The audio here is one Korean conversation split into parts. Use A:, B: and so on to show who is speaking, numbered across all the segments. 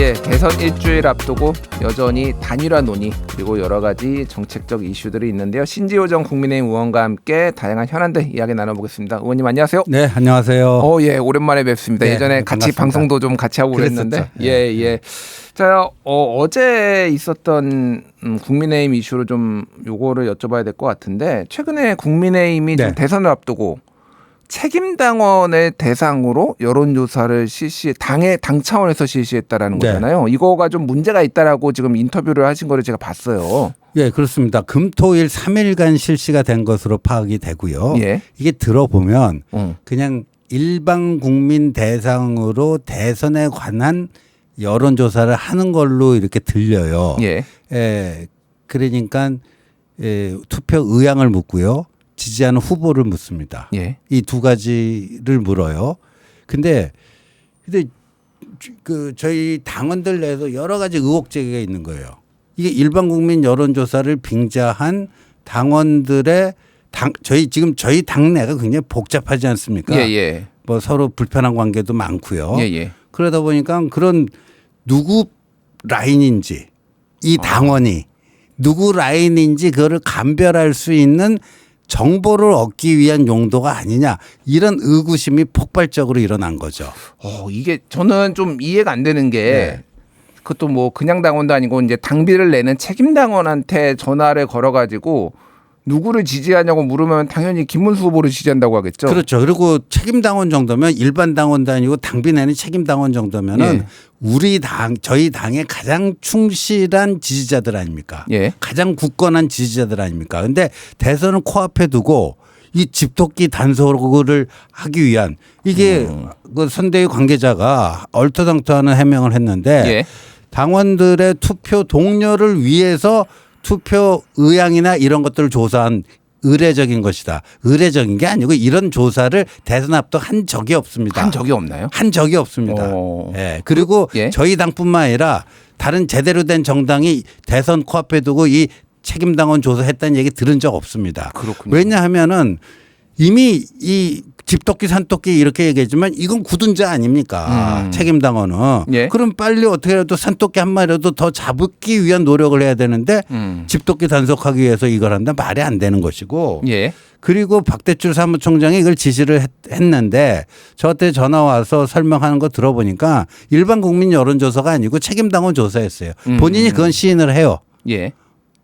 A: 예, 대선 일주일 앞두고 여전히 단일화 논의 그리고 여러 가지 정책적 이슈들이 있는데요. 신지호 전 국민의힘 의원과 함께 다양한 현안들 이야기 나눠보겠습니다. 의원님 안녕하세요.
B: 네, 안녕하세요.
A: 어, 예, 오랜만에 뵙습니다.
B: 네,
A: 예전에
B: 네,
A: 같이
B: 반갑습니다.
A: 방송도 좀 같이 하고 그랬는데,
B: 그랬었죠.
A: 예, 예. 자, 어, 어제 있었던 음, 국민의힘 이슈로 좀 요거를 여쭤봐야 될 것 같은데, 최근에 국민의힘이
B: 네.
A: 좀 대선을 앞두고 책임 당원을 대상으로 여론조사를 실시, 당의 당 차원에서 실시했다라는
B: 네.
A: 거잖아요. 이거가 좀 문제가 있다라고 지금 인터뷰를 하신 거를 제가 봤어요.
B: 예, 그렇습니다. 금토일 3일간 실시가 된 것으로 파악이 되고요.
A: 예.
B: 이게 들어보면
A: 어.
B: 그냥 일반 국민 대상으로 대선에 관한 여론 조사를 하는 걸로 이렇게 들려요.
A: 예.
B: 예, 그러니까 예, 투표 의향을 묻고요. 지지하는 후보를 묻습니다.
A: 예.
B: 이 두 가지를 물어요. 근데 근데 주- 그 저희 당원들 내에서 여러 가지 의혹 제기가 있는 거예요. 이게 일반 국민 여론조사를 빙자한 당원들의 당 저희 지금 저희 당내가 굉장히 복잡하지 않습니까?
A: 예, 예.
B: 뭐 서로 불편한 관계도 많고요.
A: 예, 예.
B: 그러다 보니까 그런 누구 라인인지 이
A: 아.
B: 당원이 누구 라인인지 그거를 감별할 수 있는 정보를 얻기 위한 용도가 아니냐 이런 의구심이 폭발적으로 일어난 거죠.
A: 어, 이게 저는 좀 이해가 안 되는 게
B: 네.
A: 그것도 뭐 그냥 당원도 아니고 이제 당비를 내는 책임 당원한테 전화를 걸어 가지고 누구를 지지하냐고 물으면 당연히 김문수 후보를 지지한다고 하겠죠.
B: 그렇죠. 그리고 책임 당원 정도면 일반 당원도 아니고 당비 내는 책임 당원 정도면은
A: 예.
B: 우리 당 저희 당의 가장 충실한 지지자들 아닙니까?
A: 예.
B: 가장 굳건한 지지자들 아닙니까? 근데 대선을 코앞에 두고 이 집토끼 단속을 하기 위한 이게
A: 음.
B: 그 선대위 관계자가 얼토당토하는 해명을 했는데
A: 예.
B: 당원들의 투표 동료를 위해서 투표 의향이나 이런 것들을 조사한 의례적인 것이다. 의례적인 게 아니고 이런 조사를 대선 앞도 한 적이 없습니다.
A: 한 적이 없나요?
B: 한 적이 없습니다.
A: 어.
B: 예. 그리고
A: 예.
B: 저희 당뿐만 아니라 다른 제대로 된 정당이 대선 코앞에 두고 이 책임당원 조사했다는 얘기 들은 적 없습니다.
A: 그렇군요.
B: 왜냐하면은 이미 이 집토끼 산토끼 이렇게 얘기했지만 이건 굳은 자 아닙니까?
A: 음.
B: 책임당원은.
A: 예.
B: 그럼 빨리 어떻게라도 산토끼 한 마리라도 더 잡기 위한 노력을 해야 되는데
A: 음.
B: 집토끼 단속하기 위해서 이걸 한다 말이 안 되는 것이고
A: 예.
B: 그리고 박대출 사무총장이 이걸 지시를 했, 했는데 저한테 전화 와서 설명하는 거 들어보니까 일반 국민 여론조사가 아니고 책임당원 조사였어요.
A: 음.
B: 본인이 그건 시인을 해요.
A: 예.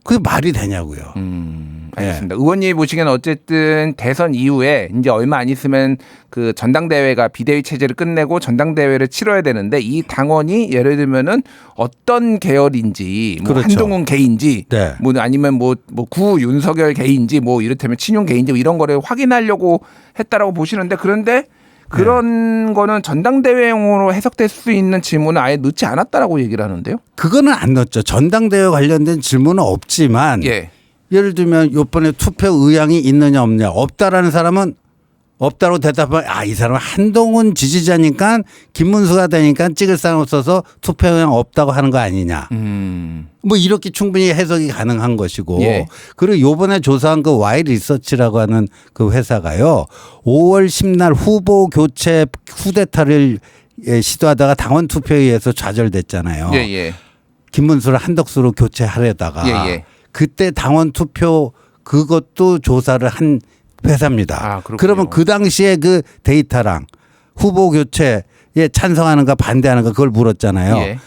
B: 그게 말이 되냐고요.
A: 음, 알겠습니다. 의원님이 보시기에는 어쨌든 대선 이후에 이제 얼마 안 있으면 그 전당대회가 비대위 체제를 끝내고 전당대회를 치러야 되는데 이 당원이 예를 들면은 어떤 계열인지 뭐
B: 그렇죠.
A: 한동훈 개인지
B: 네.
A: 뭐 아니면 뭐 뭐 구 윤석열 개인지 뭐 이를테면 친윤 개인지 뭐 이런 거를 확인하려고 했다라고 보시는데 그런데 그런 거는 전당대회용으로 해석될 수 있는 질문을 아예 넣지 않았다라고 얘기를 하는데요.
B: 그거는 안 넣었죠. 전당대회 관련된 질문은 없지만
A: 예.
B: 예를 들면 요번에 투표 의향이 있느냐 없느냐 없다라는 사람은 없다고 대답하면 아 이 사람은 한동훈 지지자니까 김문수가 되니까 찍을 사람 없어서 투표 의향 없다고 하는 거 아니냐.
A: 음.
B: 뭐 이렇게 충분히 해석이 가능한 것이고
A: 예.
B: 그리고 요번에 조사한 그 와이 리서치라고 하는 그 회사가요. 5월 10날 후보 교체 후대타를 예, 시도하다가 당원 투표에서 좌절됐잖아요.
A: 예, 예.
B: 김문수를 한덕수로 교체하려다가
A: 예, 예.
B: 그때 당원 투표 그것도 조사를 한 회사입니다.
A: 아.
B: 그러면 그 당시에 그 데이터랑 후보 교체에 찬성하는가 반대하는가 그걸 물었잖아요.
A: 예.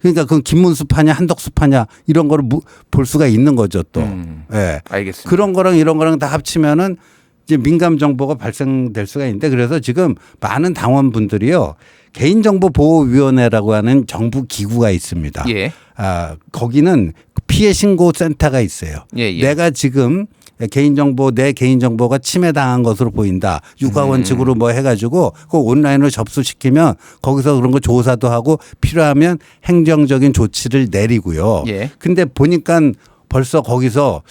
B: 그러니까 그건 김문수 파냐 한덕수 파냐 이런 거를 무- 볼 수가 있는 거죠 또.
A: 음.
B: 예.
A: 알겠습니다.
B: 그런 거랑 이런 거랑 다 합치면은 이제 민감 정보가 발생될 수가 있는데 그래서 지금 많은 당원분들이요 개인정보보호위원회라고 하는 정부 기구가 있습니다.
A: 예.
B: 아 거기는 피해 신고 센터가 있어요.
A: 예, 예.
B: 내가 지금 개인정보 내 개인정보가 침해당한 것으로 보인다. 육아
A: 음.
B: 원칙으로 뭐 해가지고 그 온라인으로 접수시키면 거기서 그런 거 조사도 하고 필요하면 행정적인 조치를 내리고요.
A: 예.
B: 근데 보니까 벌써 거기서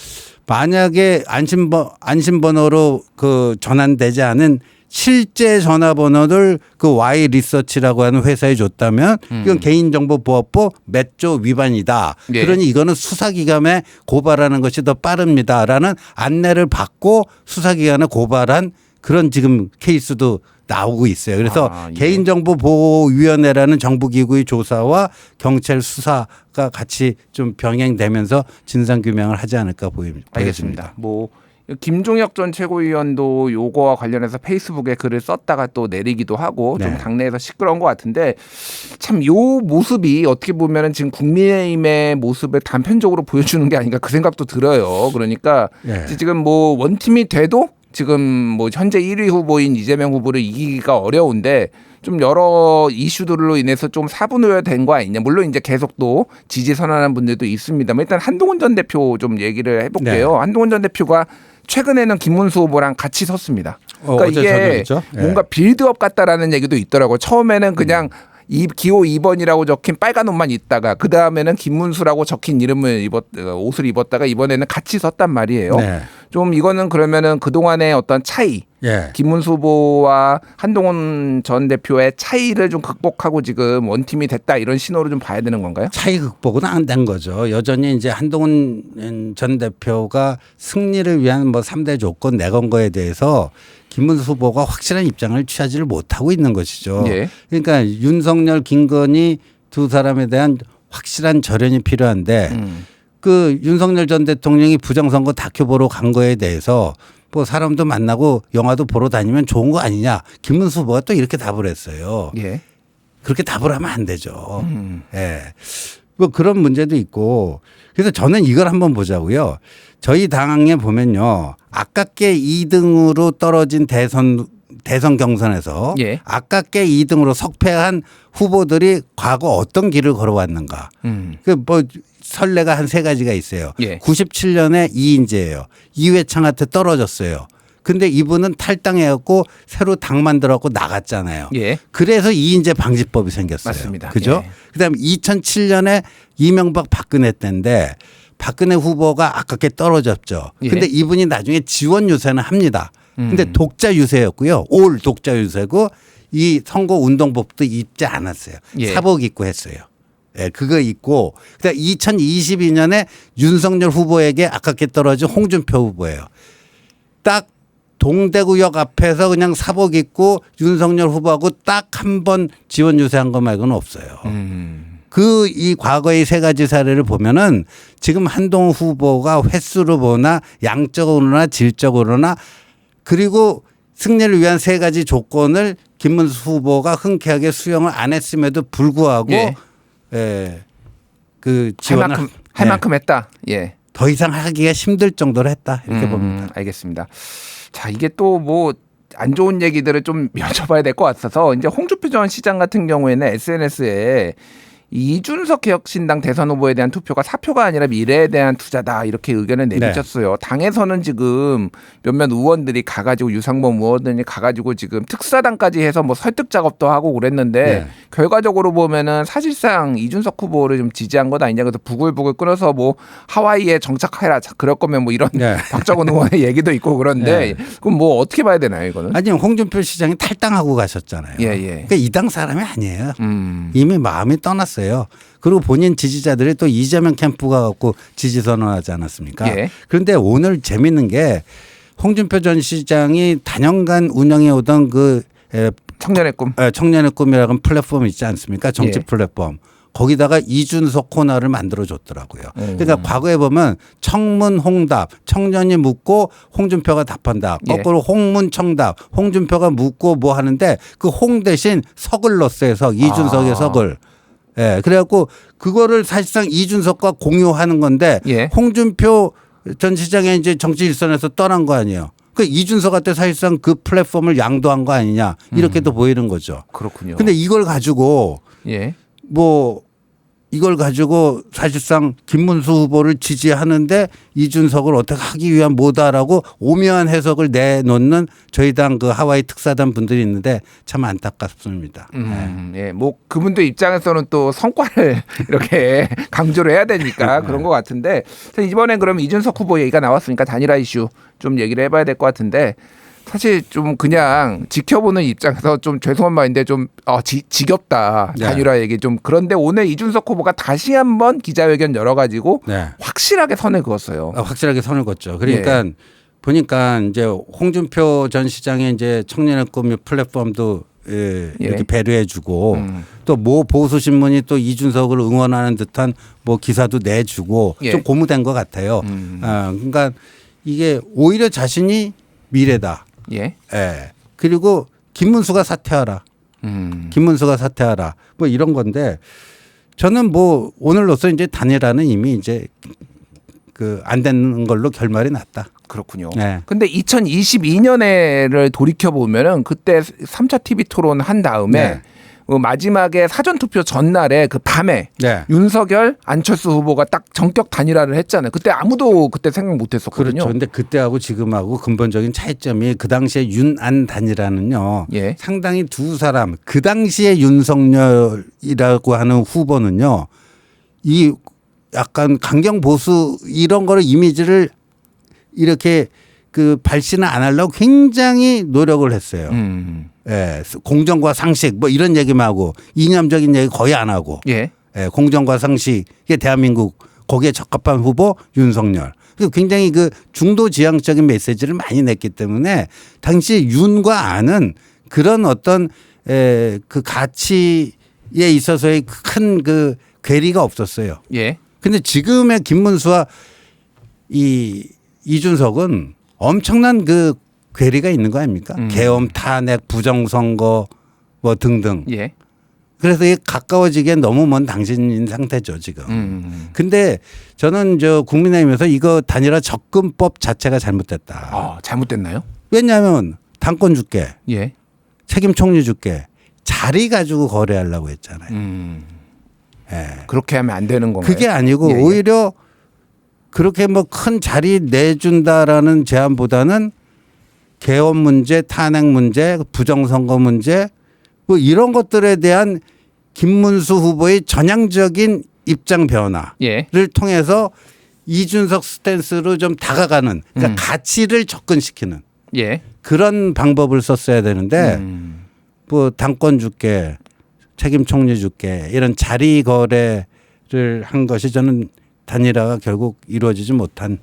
B: 만약에 안심번 안심번호로 그 전환되지 않은 실제 전화번호를 그 Y 리서치라고 하는 회사에 줬다면 이건 개인정보보호법 몇 조 위반이다.
A: 음. 예.
B: 그러니 이거는 수사기관에 고발하는 것이 더 빠릅니다라는 안내를 받고 수사기관에 고발한 그런 지금 케이스도 나오고 있어요. 그래서
A: 아, 예.
B: 개인정보보호위원회라는 정부기구의 조사와 경찰 수사가 같이 좀 병행되면서 진상규명을 하지 않을까 보입니다.
A: 알겠습니다. 뭐 김종혁 전 최고위원도 요거와 관련해서 페이스북에 글을 썼다가 또 내리기도 하고 좀
B: 네.
A: 당내에서 시끄러운 것 같은데 참 요 모습이 어떻게 보면은 지금 국민의힘의 모습을 단편적으로 보여주는 게 아닌가 그 생각도 들어요. 그러니까
B: 예.
A: 지금 뭐 원팀이 돼도 지금 뭐 현재 1위 후보인 이재명 후보를 이기기가 어려운데 좀 여러 이슈들로 인해서 좀 사분우여된 거 아니냐. 물론 이제 계속 또 지지 선언하는 분들도 있습니다만 일단 한동훈 전 대표 좀 얘기를
B: 네.
A: 해볼게요. 한동훈 전 대표가 최근에는 김문수 후보랑 같이 섰습니다.
B: 어,
A: 그러니까
B: 어제
A: 이게?
B: 예.
A: 뭔가 빌드업 같다라는 얘기도 있더라고요. 처음에는 그냥 이 기호 2번이라고 적힌 빨간 옷만 입다가 그 다음에는 김문수라고 적힌 이름을 입었 어, 옷을 입었다가 이번에는 같이 섰단 말이에요.
B: 네.
A: 좀 이거는 그러면은 그 동안의 어떤 차이,
B: 예.
A: 김문수 후보와 한동훈 전 대표의 차이를 좀 극복하고 지금 원팀이 됐다 이런 신호를 좀 봐야 되는 건가요?
B: 차이 극복은 안 된 거죠. 여전히 이제 한동훈 전 대표가 승리를 위한 뭐 3대 조건 내건 거에 대해서 김문수 후보가 확실한 입장을 취하지를 못하고 있는 것이죠.
A: 예.
B: 그러니까 윤석열, 김건희 두 사람에 대한 확실한 절연이 필요한데
A: 음.
B: 그 윤석열 전 대통령이 부정선거 다큐 보러 간 거에 대해서 뭐 사람도 만나고 영화도 보러 다니면 좋은 거 아니냐. 김문수 후보가 또 이렇게 답을 했어요.
A: 예.
B: 그렇게 답을 하면 안 되죠.
A: 음.
B: 예. 뭐 그런 문제도 있고 그래서 저는 이걸 한번 보자고요. 저희 당에 보면요. 아깝게 2등으로 떨어진 대선 대선 경선에서
A: 예.
B: 아깝게 2등으로 석패한 후보들이 과거 어떤 길을 걸어왔는가.
A: 음.
B: 그뭐 선례가 한 세 가지가 있어요.
A: 예.
B: 97년에 이인재예요. 이회창한테 떨어졌어요. 근데 이분은 탈당해갖고 새로 당 만들어갖고 나갔잖아요.
A: 예.
B: 그래서 이인재 방지법이 생겼어요.
A: 맞습니다.
B: 그죠?
A: 예.
B: 그다음에 2007년에 이명박 박근혜 때인데 박근혜 후보가 아깝게 떨어졌죠.
A: 예.
B: 근데 이분이 나중에 지원 유세는 합니다. 근데
A: 음.
B: 독자 유세였고요. 올 독자 유세고 이 선거 운동법도 입지 않았어요.
A: 예.
B: 사복 입고 했어요. 예, 그거 있고 그다음 2022년에 윤석열 후보에게 아깝게 떨어진 홍준표 후보예요. 딱 동대구역 앞에서 그냥 사복 입고 윤석열 후보하고 딱 한 번 지원 유세한 거 말고는 없어요.
A: 음.
B: 그이 과거의 세 가지 사례를 보면은 지금 한동훈 후보가 횟수로 보나 양적으로나 질적으로나 그리고 승리를 위한 세 가지 조건을 김문수 후보가 흔쾌하게 수용을 안 했음에도 불구하고
A: 예.
B: 예.
A: 그할
B: 지원을
A: 만큼 할
B: 네.
A: 만큼 했다. 예.
B: 더 이상 하기가 힘들 정도로 했다 이렇게
A: 음,
B: 봅니다.
A: 알겠습니다. 자, 이게 또 뭐 안 좋은 얘기들을 좀 여쭤봐야 될 것 같아서 이제 홍준표 전 시장 같은 경우에는 SNS에 이준석 개혁신당 대선 후보에 대한 투표가 사표가 아니라 미래에 대한 투자다 이렇게 의견을
B: 네.
A: 내비쳤어요. 당에서는 지금 몇몇 의원들이 가가지고 유상범 의원들이 가가지고 지금 특사단까지 해서 뭐 설득 작업도 하고 그랬는데
B: 네.
A: 결과적으로 보면은 사실상 이준석 후보를 좀 지지한 것 아니냐 그래서 부글부글 끊어서 뭐 하와이에 정착해라 자, 그럴 거면 뭐 이런
B: 네.
A: 박정훈 의원의 얘기도 있고 그런데 그럼 뭐 어떻게 봐야 되나요 이거는?
B: 아니 홍준표 시장이 탈당하고 가셨잖아요.
A: 예, 예.
B: 그러니까 이 당 사람이 아니에요.
A: 음.
B: 이미 마음이 떠났어요. 그리고 본인 지지자들이 또 이재명 캠프가 갖고 지지 선언하지 않았습니까?
A: 예.
B: 그런데 오늘 재밌는 게 홍준표 전 시장이 단연간 운영해 오던 그 에,
A: 청년의 꿈.
B: 에, 청년의 꿈이라는 플랫폼 있지 않습니까? 정치
A: 예.
B: 플랫폼. 거기다가 이준석 코너를 만들어 줬더라고요.
A: 음.
B: 그러니까 과거에 보면 청문 홍답, 청년이 묻고 홍준표가 답한다.
A: 예.
B: 거꾸로 홍문 청답, 홍준표가 묻고 뭐 하는데 그 홍 대신 석을 넣었어요. 석 이준석의
A: 아.
B: 석을. 예. 그래갖고 그거를 사실상 이준석과 공유하는 건데
A: 예.
B: 홍준표 전 시장의 이제 정치 일선에서 떠난 거 아니에요. 그 이준석한테 사실상 그 플랫폼을 양도한 거 아니냐 이렇게도 보이는 거죠.
A: 그렇군요.
B: 근데 이걸 가지고
A: 예.
B: 뭐 이걸 가지고 사실상 김문수 후보를 지지하는데 이준석을 어떻게 하기 위한 뭐다라고 오묘한 해석을 내놓는 저희 당 그 하와이 특사단 분들이 있는데 참 안타깝습니다.
A: 음, 예, 뭐 그분들 입장에서는 또 성과를 이렇게 강조를 해야 되니까 그런 것 같은데 자, 이번엔 그럼 이준석 후보 얘기가 나왔으니까 단일화 이슈 좀 얘기를 해봐야 될 것 같은데 사실 좀 그냥 지켜보는 입장에서 좀 죄송한 말인데 좀 어, 지, 지겹다
B: 네.
A: 단일화 얘기 좀 그런데 오늘 이준석 후보가 다시 한번 기자회견 열어가지고
B: 네.
A: 확실하게 선을 그었어요.
B: 아, 확실하게 선을 걷죠. 그러니까 보니까 이제 홍준표 전 시장의 이제 청년의 꿈 플랫폼도 예,
A: 예.
B: 이렇게 배려해주고
A: 음.
B: 또모 보수 신문이 또 이준석을 응원하는 듯한 뭐 기사도 내주고
A: 예.
B: 좀 고무된 것 같아요.
A: 음.
B: 아, 그러니까 이게 오히려 자신이 미래다.
A: 예.
B: 예. 그리고 김문수가 사퇴하라.
A: 음.
B: 김문수가 사퇴하라. 뭐 이런 건데 저는 뭐 오늘로서 이제 단일화는 이미 이제 그 안 되는 걸로 결말이 났다.
A: 그렇군요.
B: 네.
A: 근데 2022년에를 돌이켜 보면은 그때 3차 TV 토론 한 다음에
B: 네.
A: 어, 마지막에 사전 투표 전날에 그 밤에
B: 네.
A: 윤석열 안철수 후보가 딱 전격 단일화를 했잖아요. 그때 아무도 그때 생각 못 했었거든요.
B: 그렇죠. 근데 그때하고 지금하고 근본적인 차이점이 그 당시에 윤안 단일화는요.
A: 예.
B: 상당히 두 사람 그 당시에 윤석열이라고 하는 후보는요. 이 약간 강경 보수 이런 거를 이미지를 이렇게 그 발신을 안 하려고 굉장히 노력을 했어요.
A: 음.
B: 예, 공정과 상식 뭐 이런 얘기만 하고 이념적인 얘기 거의 안 하고
A: 예.
B: 예, 공정과 상식 이게 대한민국 거기에 적합한 후보 윤석열. 그 굉장히 그 중도 지향적인 메시지를 많이 냈기 때문에 당시 윤과 안은 그런 어떤 에, 그 가치에 있어서의 큰 그 괴리가 없었어요.
A: 예.
B: 근데 지금의 김문수와 이 이준석은 엄청난 그 괴리가 있는 거 아닙니까?
A: 음.
B: 계엄, 탄핵, 부정선거 뭐 등등.
A: 예.
B: 그래서 이게 가까워지기엔 너무 먼 당신인 상태죠 지금.
A: 음.
B: 근데 저는 저 국민의힘에서 이거 단일화 접근법 자체가 잘못됐다.
A: 아, 잘못됐나요?
B: 왜냐하면 당권 줄게,
A: 예.
B: 책임 총리 줄게, 자리 가지고 거래하려고 했잖아요.
A: 음.
B: 예.
A: 그렇게 하면 안 되는 건가요?
B: 그게 아니고
A: 예, 예.
B: 오히려 그렇게 뭐 큰 자리 내준다라는 제안보다는 개헌 문제, 탄핵 문제, 부정선거 문제 뭐 이런 것들에 대한 김문수 후보의 전향적인 입장 변화를
A: 예.
B: 통해서 이준석 스탠스로 좀 다가가는 그러니까
A: 음.
B: 가치를 접근시키는
A: 예.
B: 그런 방법을 썼어야 되는데
A: 음.
B: 뭐 당권 줄게 책임 총리 줄게 이런 자리 거래를 한 것이 저는 단일화가 결국 이루어지지 못한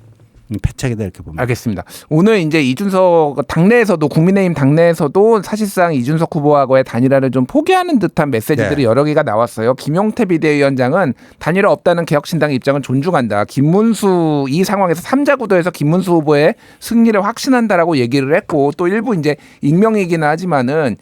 B: 패착이다 이렇게 봅니다.
A: 알겠습니다. 오늘 이제 이준석 당내에서도 국민의힘 당내에서도 사실상 이준석 후보하고의 단일화를 좀 포기하는 듯한 메시지들이
B: 네.
A: 여러 개가 나왔어요. 김용태 비대위원장은 단일화 없다는 개혁신당 입장은 존중한다. 김문수 이 상황에서 삼자 구도에서 김문수 후보의 승리를 확신한다라고 얘기를 했고 또 일부 이제 익명이긴 하지만은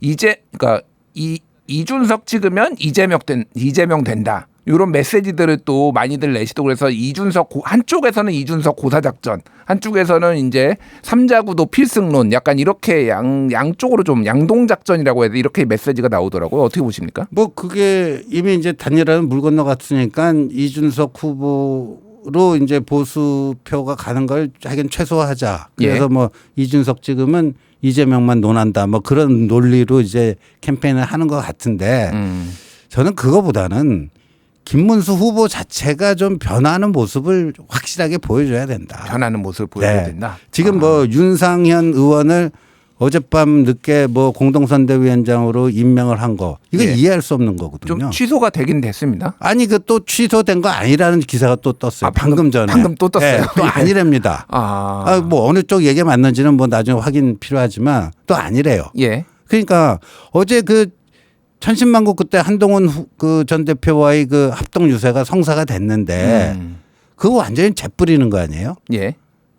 A: 이제 그러니까 이 이준석 찍으면 이재명 된 이재명 된다. 이런 메시지들을 또 많이들 내시도 그래서 이준석 고- 한쪽에서는 이준석 고사 작전, 한쪽에서는 이제 삼자구도 필승론, 약간 이렇게 양 양쪽으로 좀 양동 작전이라고 해야 돼 이렇게 메시지가 나오더라고요. 어떻게 보십니까?
B: 뭐 그게 이미 이제 단일화는 물 건너 갔으니까 이준석 후보 로 이제 보수표가 가는 걸 하긴 최소화하자. 그래서
A: 예.
B: 뭐 이준석 찍으면 이재명만 논한다. 뭐 그런 논리로 이제 캠페인을 하는 것 같은데
A: 음,
B: 저는 그거보다는 김문수 후보 자체가 좀 변하는 모습을 확실하게 보여줘야 된다.
A: 변하는 모습을 보여야
B: 네.
A: 된다.
B: 지금
A: 아,
B: 뭐 윤상현 의원을 어젯밤 늦게 뭐 공동선대위원장으로 임명을 한 거 이거
A: 예.
B: 이해할 수 없는 거거든요.
A: 좀 취소가 되긴 됐습니다.
B: 아니 그 또 취소된 거 아니라는 기사가 또 떴어요.
A: 아,
B: 방금,
A: 방금-
B: 전에.
A: 방금 또 떴어요.
B: 예, 또
A: 예.
B: 아니랍니다.
A: 아,
B: 아, 뭐 어느 쪽 얘기 맞는지는 뭐 나중에 확인 필요하지만 또 아니래요.
A: 예,
B: 그러니까 어제 그 천신만고 그때 한동훈 그 전 대표와의 그 합동 유세가 성사가 됐는데
A: 음,
B: 그거 완전히 재뿌리는 거 아니에요?
A: 예,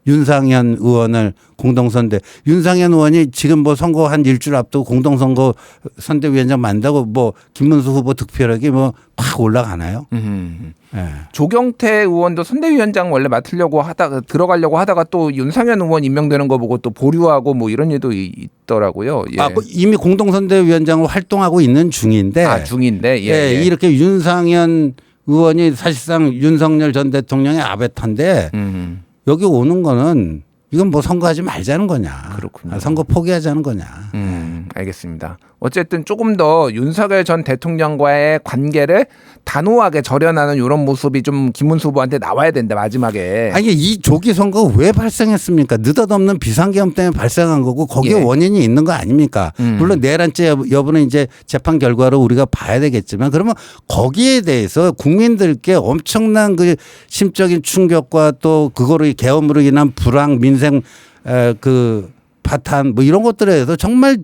B: 윤상현 의원을 공동선대 윤상현 의원이 지금 뭐 선거 한 일주일 앞두고 공동선거 선대위원장 만다고 뭐 김문수 후보 득표력이 뭐 팍 올라가나요?
A: 음.
B: 예.
A: 조경태 의원도 선대위원장 원래 맡으려고 하다가 들어가려고 하다가 또 윤상현 의원 임명되는 거 보고 또 보류하고 뭐 이런 일도 이- 있더라고요. 예.
B: 아, 뭐 이미 공동선대위원장으로 활동하고 있는 중인데
A: 아, 중인데 예,
B: 예,
A: 예.
B: 이렇게 윤상현 의원이 사실상 윤석열 전 대통령의 아베타인데
A: 음,
B: 여기 오는 거는 이건 뭐 선거하지 말자는 거냐.
A: 그렇군요.
B: 아, 선거 포기하자는 거냐.
A: 음, 알겠습니다. 어쨌든 조금 더 윤석열 전 대통령과의 관계를 단호하게 절연하는 이런 모습이 좀 김문수 후보한테 나와야 된다 마지막에.
B: 아니 이 조기 선거가 왜 발생했습니까? 느닷없는 비상계엄 때문에 발생한 거고 거기에
A: 예.
B: 원인이 있는 거 아닙니까?
A: 음.
B: 물론 내란죄 여부- 여부는 이제 재판 결과로 우리가 봐야 되겠지만 그러면 거기에 대해서 국민들께 엄청난 그 심적인 충격과 또 그거로 계엄으로 인한 불황 민생 에, 그 파탄 뭐 이런 것들에 대해서 정말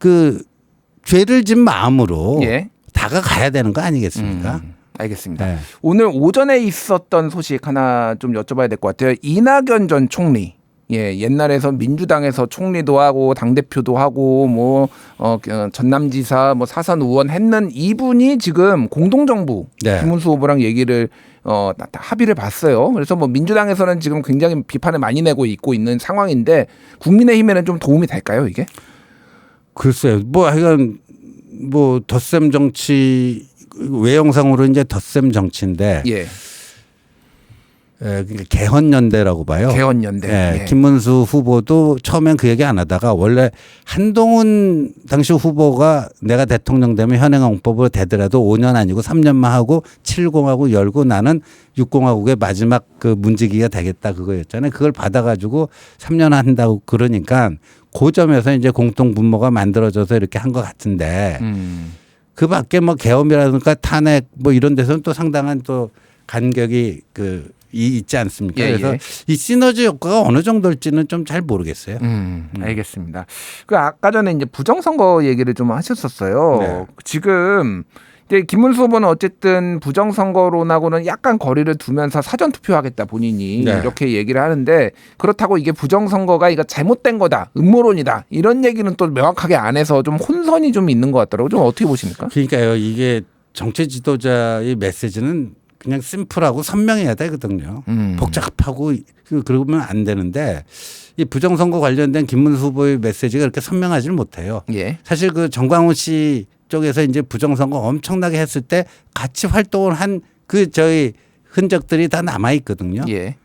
B: 그 죄를 진 마음으로
A: 예.
B: 다가가야 되는 거 아니겠습니까?
A: 음, 알겠습니다.
B: 네.
A: 오늘 오전에 있었던 소식 하나 좀 여쭤봐야 될 것 같아요. 이낙연 전 총리. 예, 옛날에서 민주당에서 총리도 하고 당 대표도 하고 뭐 어, 어, 전남지사 뭐 사선 의원 했는 이분이 지금 공동정부
B: 네.
A: 김문수 후보랑 얘기를 어 합의를 봤어요. 그래서 뭐 민주당에서는 지금 굉장히 비판을 많이 내고 있고 있는 상황인데 국민의힘에는 좀 도움이 될까요 이게?
B: 글쎄요. 뭐 하여간 뭐 덧셈 정치 외형상으로 이제 덧셈 정치인데
A: 예,
B: 개헌연대라고 봐요.
A: 개헌연대.
B: 예,
A: 예.
B: 김문수 후보도 처음엔 그 얘기 안 하다가 원래 한동훈 당시 후보가 내가 대통령 되면 현행헌법으로 되더라도 5년 아니고 3년만 하고 70하고 열고 나는 60하국의 마지막 그 문지기가 되겠다 그거였잖아요. 그걸 받아가지고 3년 한다고 그러니까 그 점에서 이제 공통 분모가 만들어져서 이렇게 한 것 같은데
A: 음.
B: 그 밖에 뭐 계엄이라든가 탄핵 뭐 이런 데서는 또 상당한 또 간격이 그 이- 있지 않습니까?
A: 예,
B: 그래서
A: 예.
B: 이 시너지 효과가 어느 정도일지는 좀 잘 모르겠어요.
A: 음, 알겠습니다. 그 아까 전에 이제 부정선거 얘기를 좀 하셨었어요.
B: 네.
A: 지금 이제 김문수 후보는 어쨌든 부정선거론하고는 약간 거리를 두면서 사전 투표하겠다 본인이
B: 네.
A: 이렇게 얘기를 하는데 그렇다고 이게 부정선거가 이거 잘못된 거다 음모론이다 이런 얘기는 또 명확하게 안 해서 좀 혼선이 좀 있는 것 같더라고요. 좀 어떻게 보십니까?
B: 그러니까요. 이게 정치 지도자의 메시지는 그냥 심플하고 선명해야 되거든요.
A: 음.
B: 복잡하고 그- 그러면 안 되는데 이 부정선거 관련된 김문수 후보의 메시지가 그렇게 선명하지는 못해요.
A: 예.
B: 사실 그 정광훈 씨 쪽에서 이제 부정선거 엄청나게 했을 때 같이 활동을 한 그 저희 흔적들이 다 남아 있거든요.
A: 예.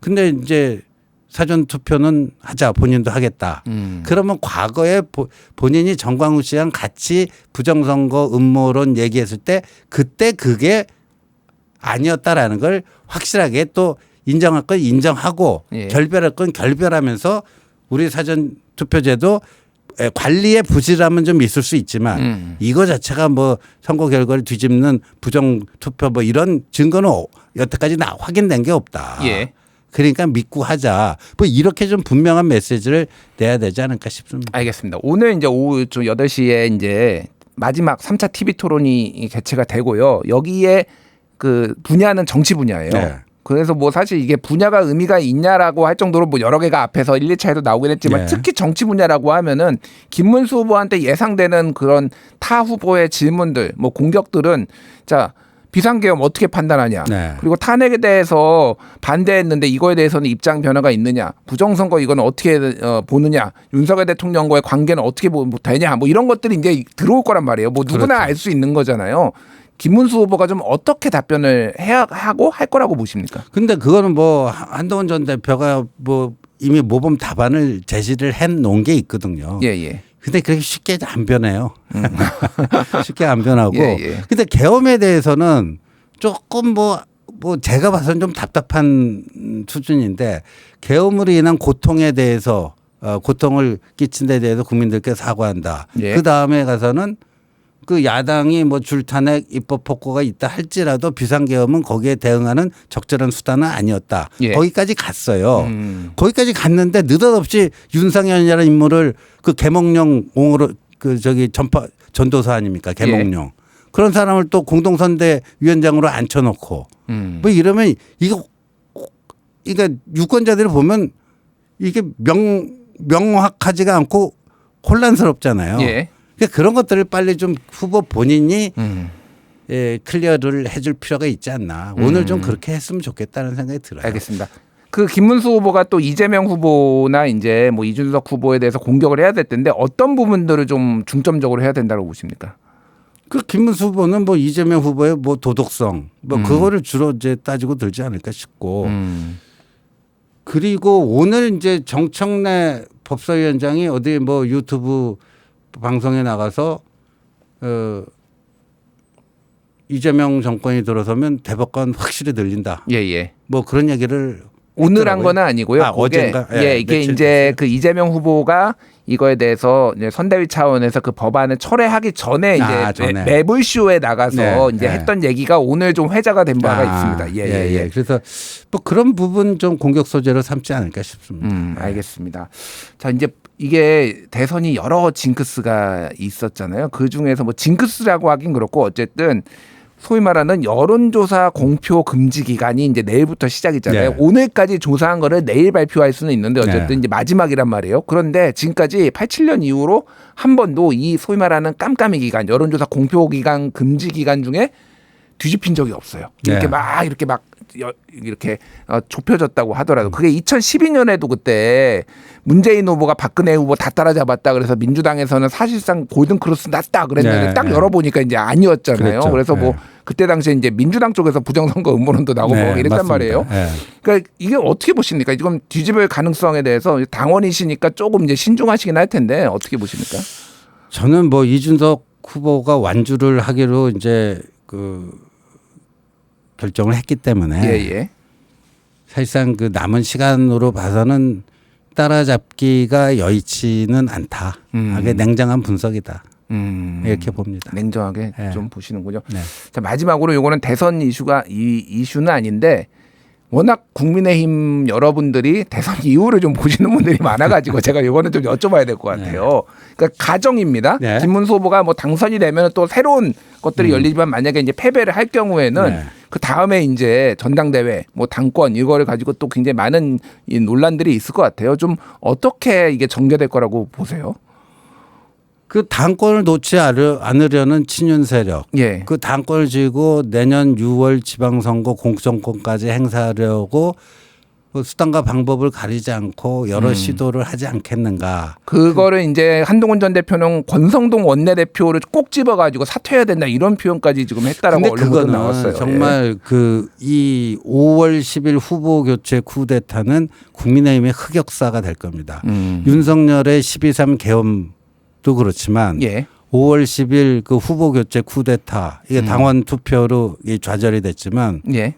B: 근데 이제 사전 투표는 하자 본인도 하겠다.
A: 음.
B: 그러면 과거에 보- 본인이 정광훈 씨랑 같이 부정선거 음모론 얘기했을 때 그때 그게 아니었다라는 걸 확실하게 또 인정할 건 인정하고
A: 예.
B: 결별할 건 결별하면서 우리 사전 투표제도 에, 관리에 부실함은 좀 있을 수 있지만
A: 음.
B: 이거 자체가 뭐 선거 결과를 뒤집는 부정 투표 뭐 이런 증거는 어- 여태까지 나 확인된 게 없다.
A: 예.
B: 그러니까 믿고 하자. 뭐 이렇게 좀 분명한 메시지를 내야 되지 않을까 싶습니다.
A: 알겠습니다. 오늘 이제 오후 좀 8시에 이제 마지막 3차 TV 토론이 개최가 되고요. 여기에 그 분야는 정치 분야예요.
B: 네.
A: 그래서 뭐 사실 이게 분야가 의미가 있냐라고 할 정도로 뭐 여러 개가 앞에서 1, 2차에도 나오긴 했지만
B: 네.
A: 특히 정치 분야라고 하면은 김문수 후보한테 예상되는 그런 타 후보의 질문들, 뭐 공격들은 자 비상계엄 어떻게 판단하냐.
B: 네.
A: 그리고 탄핵에 대해서 반대했는데 이거에 대해서는 입장 변화가 있느냐. 부정선거 이거는 어떻게 어, 보느냐. 윤석열 대통령과의 관계는 어떻게 보, 뭐 되냐. 뭐 이런 것들이 이제 들어올 거란 말이에요. 뭐 누구나
B: 그렇죠.
A: 알수 있는 거잖아요. 김문수 후보가 좀 어떻게 답변을 해야 하고 할 거라고 보십니까?
B: 근데 그거는 뭐 한동훈 전 대표가 뭐 이미 모범 답안을 제시를 해 놓은 게 있거든요.
A: 예, 예.
B: 근데 그렇게 쉽게 안 변해요. 쉽게 안 변하고.
A: 예, 예.
B: 근데 계엄에 대해서는 조금 뭐, 뭐 제가 봐서는 좀 답답한 수준인데 계엄으로 인한 고통에 대해서 어, 고통을 끼친 데 대해서 국민들께 사과한다.
A: 예.
B: 그 다음에 가서는 그 야당이 뭐 줄탄핵 입법 폭거가 있다 할지라도 비상계엄은 거기에 대응하는 적절한 수단은 아니었다.
A: 예.
B: 거기까지 갔어요.
A: 음.
B: 거기까지 갔는데 느닷없이 윤상현이라는 인물을 그 개몽령 옹으로 그 저기 전파 전도사 아닙니까 개몽령 그런 사람을 또 공동선대 위원장으로 앉혀놓고
A: 음.
B: 뭐 이러면 이거 그러니까 유권자들이 보면 이게 명 명확하지가 않고 혼란스럽잖아요.
A: 예.
B: 그러니까 그런 것들을 빨리 좀 후보 본인이
A: 음.
B: 예, 클리어를 해줄 필요가 있지 않나. 오늘 좀 그렇게 했으면 좋겠다는 생각이 들어요.
A: 알겠습니다. 그 김문수 후보가 또 이재명 후보나 이제 뭐 이준석 후보에 대해서 공격을 해야 될 텐데 어떤 부분들을 좀 중점적으로 해야 된다고 보십니까?
B: 그 김문수 후보는 뭐 이재명 후보의 뭐 도덕성 뭐
A: 음.
B: 그거를 주로 이제 따지고 들지 않을까 싶고
A: 음.
B: 그리고 오늘 이제 정청래 법사위원장이 어디 뭐 유튜브 방송에 나가서 어 이재명 정권이 들어서면 대법관 확실히 늘린다.
A: 예, 예.
B: 뭐 그런 얘기를
A: 오늘 한. 건 아니고요.
B: 아, 어젠가?
A: 예,
B: 예,
A: 이게 이제
B: 됐어요.
A: 그 이재명 후보가 이거에 대해서 선대위 차원에서 그 법안을 철회하기 전에 이제
B: 아, 전에.
A: 매- 매불 쇼에 나가서
B: 네,
A: 이제
B: 네.
A: 했던 얘기가 오늘 좀 회자가 된 바가
B: 아,
A: 있습니다. 예, 예, 예.
B: 그래서 뭐 그런 부분 좀 공격 소재로 삼지 않을까 싶습니다.
A: 음, 알겠습니다. 자, 이제 이게 대선이 여러 징크스가 있었잖아요. 그 중에서 뭐 징크스라고 하긴 그렇고 어쨌든 소위 말하는 여론조사 공표 금지 기간이 이제 내일부터 시작이잖아요.
B: 네.
A: 오늘까지 조사한 거를 내일 발표할 수는 있는데 어쨌든
B: 네.
A: 이제 마지막이란 말이에요. 그런데 지금까지 87년 이후로 한 번도 이 소위 말하는 깜깜이 기간, 여론조사 공표 기간 금지 기간 중에 뒤집힌 적이 없어요. 이렇게
B: 네.
A: 막 이렇게 막 여- 이렇게 어, 좁혀졌다고 하더라도 그게 2012년에도 그때 문재인 후보가 박근혜 후보 다 따라잡았다 그래서 민주당에서는 사실상 골든 크로스 났다 그랬는데
B: 네,
A: 딱
B: 네.
A: 열어보니까 이제 아니었잖아요.
B: 그랬죠.
A: 그래서 뭐
B: 네.
A: 그때 당시에 이제 민주당 쪽에서 부정선거 음모론도 나오고 뭐
B: 네,
A: 이랬단
B: 맞습니다.
A: 말이에요.
B: 예.
A: 그러니까 이게 어떻게 보십니까? 지금 뒤집을 가능성에 대해서 당원이시니까 조금 이제 신중하시긴 할 텐데 어떻게 보십니까?
B: 저는 뭐 이준석 후보가 완주를 하기로 이제 그 결정을 했기 때문에
A: 예, 예.
B: 사실상 그 남은 시간으로 봐서는 따라잡기가 여의치는 않다.
A: 음.
B: 하게 냉정한 분석이다.
A: 음.
B: 이렇게 봅니다.
A: 냉정하게
B: 네.
A: 좀 보시는군요.
B: 네.
A: 자, 마지막으로 요거는 대선 이슈가 이 이슈는 아닌데 워낙 국민의힘 여러분들이 대선 이후를 좀 보시는 분들이 많아가지고 제가 요거는 좀 여쭤봐야 될 것 같아요. 그러니까 가정입니다.
B: 네.
A: 김문수 후보가 뭐 당선이 되면 또 새로운 것들이 열리지만 만약에 이제 패배를 할 경우에는
B: 네.
A: 그 다음에 이제 전당대회, 뭐 당권 이거를 가지고 또 굉장히 많은 이 논란들이 있을 것 같아요. 좀 어떻게 이게 전개될 거라고 보세요?
B: 그 당권을 놓지 않으- 않으려는 친윤 세력.
A: 예.
B: 그 당권을 쥐고 내년 6월 지방선거 공천권까지 행사하려고 그 수단과 방법을 가리지 않고
A: 음.
B: 여러 시도를 하지 않겠는가.
A: 그거를 이제 한동훈 전 대표는 권성동 원내대표를 꼭 집어가지고 사퇴해야 된다 이런 표현까지 지금 했다라고
B: 근데
A: 언론 보도
B: 그거는
A: 나왔어요. 예.
B: 정말 그이 5월 10일 후보 교체 쿠데타는 국민의힘의 흑역사가 될 겁니다.
A: 예. 음.
B: 윤석열의 12.3 계엄도 그렇지만
A: 예.
B: 5월 10일 그 후보 교체 쿠데타 이게 당원 투표로 이 좌절이 됐지만
A: 예.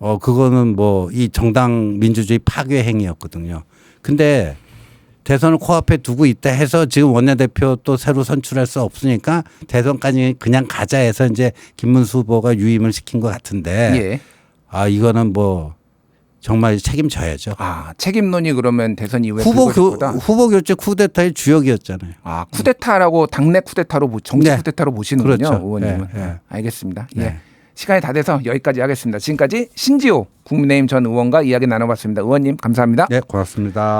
B: 어 그거는 뭐 이 정당 민주주의 파괴 행위였거든요. 근데 대선을 코앞에 두고 있다 해서 지금 원내대표 또 새로 선출할 수 없으니까 대선까지 그냥 가자 해서 이제 김문수 후보가 유임을 시킨 것 같은데
A: 예.
B: 아 이거는 뭐 정말 책임져야죠.
A: 아 책임론이 그러면 대선 이후에
B: 후보 교? 후보 교체 쿠데타의 주역이었잖아요.
A: 아 쿠데타라고 당내 쿠데타로 보- 정치
B: 네.
A: 쿠데타로 보시는군요,
B: 그렇죠.
A: 의원님은.
B: 네, 네.
A: 알겠습니다. 예.
B: 네.
A: 시간이 다 돼서 여기까지 하겠습니다. 지금까지 신지호 국민의힘 전 의원과 이야기 나눠봤습니다. 의원님 감사합니다.
B: 네, 고맙습니다.